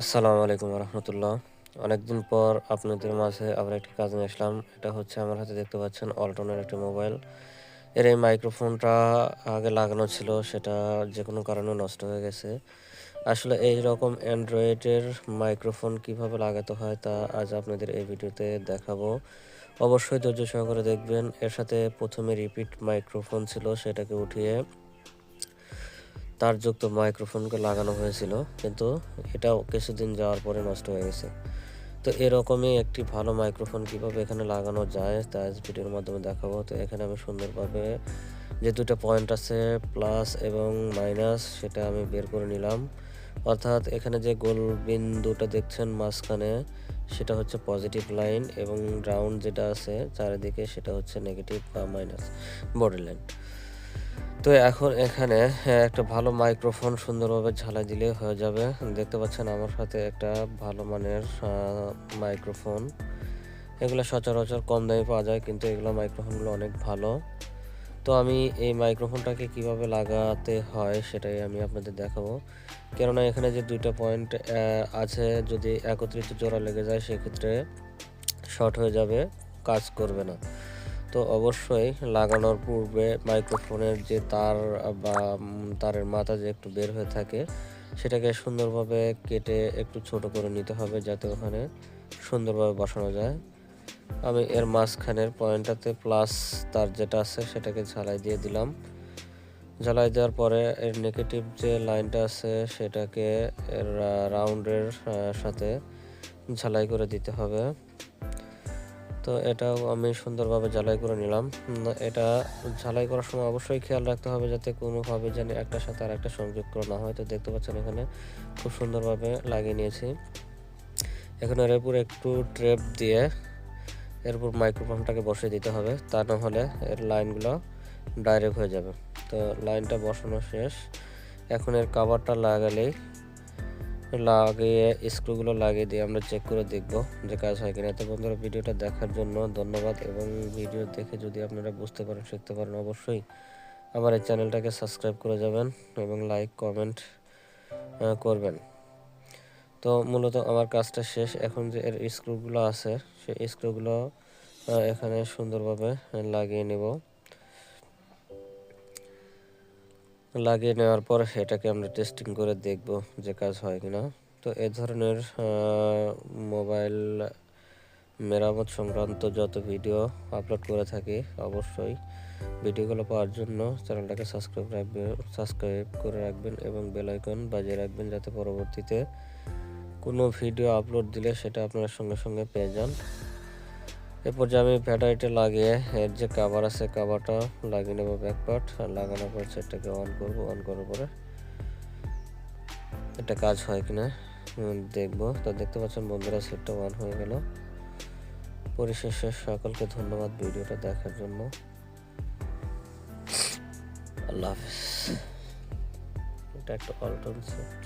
আসসালামু আলাইকুম রহমতুল্লাহ। অনেকদিন পর আপনাদের মাঝে আবার একটি কাজ নিয়ে আসলাম। এটা হচ্ছে আমার হাতে দেখতে পাচ্ছেন অল্টনের একটি মোবাইল। এর এই মাইক্রোফোনটা আগে লাগানো ছিল, সেটা যে কোনো কারণে নষ্ট হয়ে গেছে। আসলে এই রকম অ্যান্ড্রয়েডের মাইক্রোফোন কীভাবে লাগাতে হয় তা আজ আপনাদের এই ভিডিওতে দেখাবো। অবশ্যই ধৈর্য সহকারে দেখবেন। এর সাথে প্রথমে রিপিট মাইক্রোফোন ছিল, সেটাকে উঠিয়ে তারযুক্ত মাইক্রোফোনকে লাগানো হয়েছিল, কিন্তু এটাও কিছুদিন যাওয়ার পরে নষ্ট হয়ে গেছে। তো এরকমই একটি ভালো মাইক্রোফোন কীভাবে এখানে লাগানো যায়, তা ভিডিওর মাধ্যমে দেখাবো। তো এখানে আমি সুন্দরভাবে যে দুটো পয়েন্ট আছে, প্লাস এবং মাইনাস, সেটা আমি বের করে নিলাম। অর্থাৎ এখানে যে গোল বিন্দুটা দেখছেন মাঝখানে, সেটা হচ্ছে পজিটিভ লাইন এবং রাউন্ড যেটা আছে চারিদিকে, সেটা হচ্ছে নেগেটিভ বা মাইনাস বর্ডার লাইন। তো এখন এখানে হ্যাঁ, একটা ভালো মাইক্রোফোন সুন্দরভাবে ঝালাই দিলে হয়ে যাবে। দেখতে পাচ্ছেন আমার সাথে একটা ভালো মানের মাইক্রোফোন এগুলো সচরাচর কম দামে পাওয়া যায় কিন্তু এগুলো মাইক্রোফোনগুলো অনেক ভালো। তো আমি এই মাইক্রোফোনটাকে কীভাবে লাগাতে হয় সেটাই আমি আপনাদের দেখাবো। কেননা এখানে যে দুইটা পয়েন্ট আছে যদি একত্রিত জোড়া লেগে যায় সেক্ষেত্রে শর্ট হয়ে যাবে কাজ করবে না। তো অবশ্যই লাগানোর পূর্বে মাইক্রোফোনের যে তার বা তারের মাথা যে একটু বের হয়ে থাকে, সেটাকে সুন্দরভাবে কেটে একটু ছোট করে নিতে হবে যাতে ওখানে সুন্দরভাবে বসানো যায়। আমি এর মাঝখানের পয়েন্টটাতে প্লাস তার যেটা আছে সেটাকে ঝালাই দিয়ে দিলাম। ঝালাই দেওয়ার পরে এর নেগেটিভ যে লাইনটা আছে সেটাকে এর রাউন্ডের সাথে ঝালাই করে দিতে হবে। তো এটাও আমি সুন্দরভাবে ঝালাই করে নিলাম। এটা ঝালাই করার সময় অবশ্যই খেয়াল রাখতে হবে যাতে কোনোভাবে যেন একটার সাথে আর একটা সংযুক্ত না হয়। তো দেখতে পাচ্ছেন এখানে খুব সুন্দরভাবে লাগিয়ে নিয়েছি। এখন এর উপর একটু ট্রেপ দিয়ে এর উপর মাইক্রোফোনটাকে বসিয়ে দিতে হবে। তা না হলে এর লাইনগুলো ডাইরেক্ট হয়ে যাবে। তো লাইনটা বসানো শেষ। এখন এর কাভারটা লাগালেই লাগিয়ে স্ক্রুগুলো লাগিয়ে দিয়ে আমরা চেক করে দেখব যে কাজ হয় কিনা। তো বন্ধুরা, ভিডিওটা দেখার জন্য ধন্যবাদ এবং ভিডিও দেখে যদি আপনারা বুঝতে পারেন, শিখতে পারেন, অবশ্যই আমার এই চ্যানেলটাকে সাবস্ক্রাইব করে যাবেন এবং লাইক কমেন্ট করবেন। তো মূলত আমার কাজটা শেষ। এখন যে এর স্ক্রুগুলো আছে সেই স্ক্রুগুলো এখানে সুন্দরভাবে লাগিয়ে নেব। লাগিয়ে নেওয়ার পর এটাকে আমরা টেস্টিং করে দেখব যে কাজ হয় কিনা। তো এ ধরনের মোবাইল মেরামত সংক্রান্ত যত ভিডিও আপলোড করে থাকি, অবশ্যই ভিডিওগুলো পাওয়ার জন্য চ্যানেলটাকে সাবস্ক্রাইব রাখবেন সাবস্ক্রাইব করে রাখবেন এবং বেল আইকন বাজিয়ে রাখবেন যাতে পরবর্তীতে কোনো ভিডিও আপলোড দিলে সেটা আপনারা সঙ্গে সঙ্গে পেয়ে যান। এরপর যে আমি ব্যাটারিটা লাগিয়ে, এর যে কাভার আছে কাভারটা লাগিয়ে নেব ব্যাকপার্ট আর লাগানোর পর সেটাকে অন করব অন করার পরে এটা কাজ হয় কিনা দেখব। তো দেখতে পাচ্ছেন বন্ধুরা সেটটা অন হয়ে গেল। পরিশেষে সকলকে ধন্যবাদ ভিডিওটা দেখার জন্য। আল্লাহ হাফিজ। এটা একটা অল্টন সেট